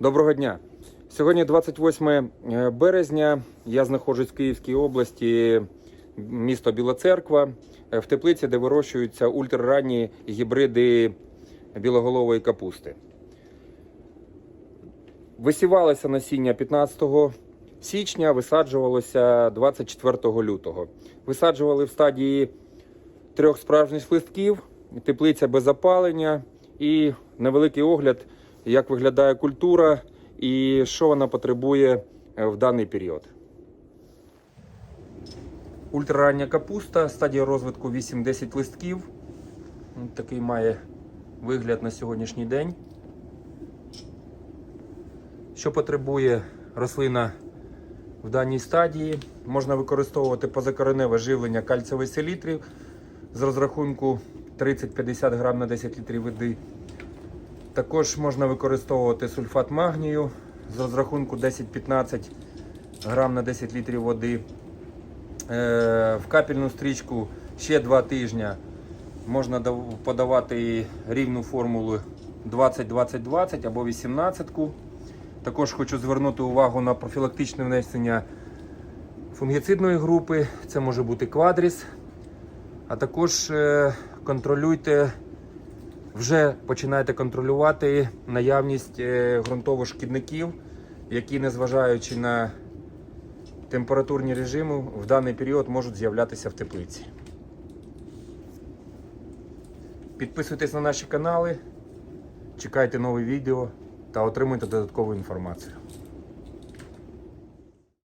Доброго дня. Сьогодні 28 е, березня. Я знаходжусь в Київській області, місто Біла Церква, е, в теплиці, де вирощуються ультраранні гібриди білоголової капусти. Висівалося насіння 15 січня, висаджувалося 24 лютого. Висаджували в стадії трьох справжніх листків, теплиця без опалення і невеликий огляд, як виглядає культура і що вона потребує е, в даний період. Ультрарання капуста, стадія розвитку 8-10 листків. Такий має вигляд на сьогоднішній день. Що потребує рослина в даній стадії? Можна використовувати позакореневе живлення кальцевої селітри з розрахунку 30-50 грам на 10 літрів води. Також можна використовувати сульфат магнію з розрахунку 10-15 грам на 10 літрів води. Е, В капельну стрічку ще 2 тижні можна подавати рівну формулу 20-20-20 або 18-ку. Також хочу звернути увагу на профілактичне внесення фунгіцидної групи. Це може бути квадріс. А також е, контролюйте, вже починайте контролювати наявність е, ґрунтових шкідників, які, незважаючи на температурні режими, в даний період можуть з'являтися в теплиці. Підписуйтесь на наші канали, чекайте нові відео та отримуйте додаткову інформацію.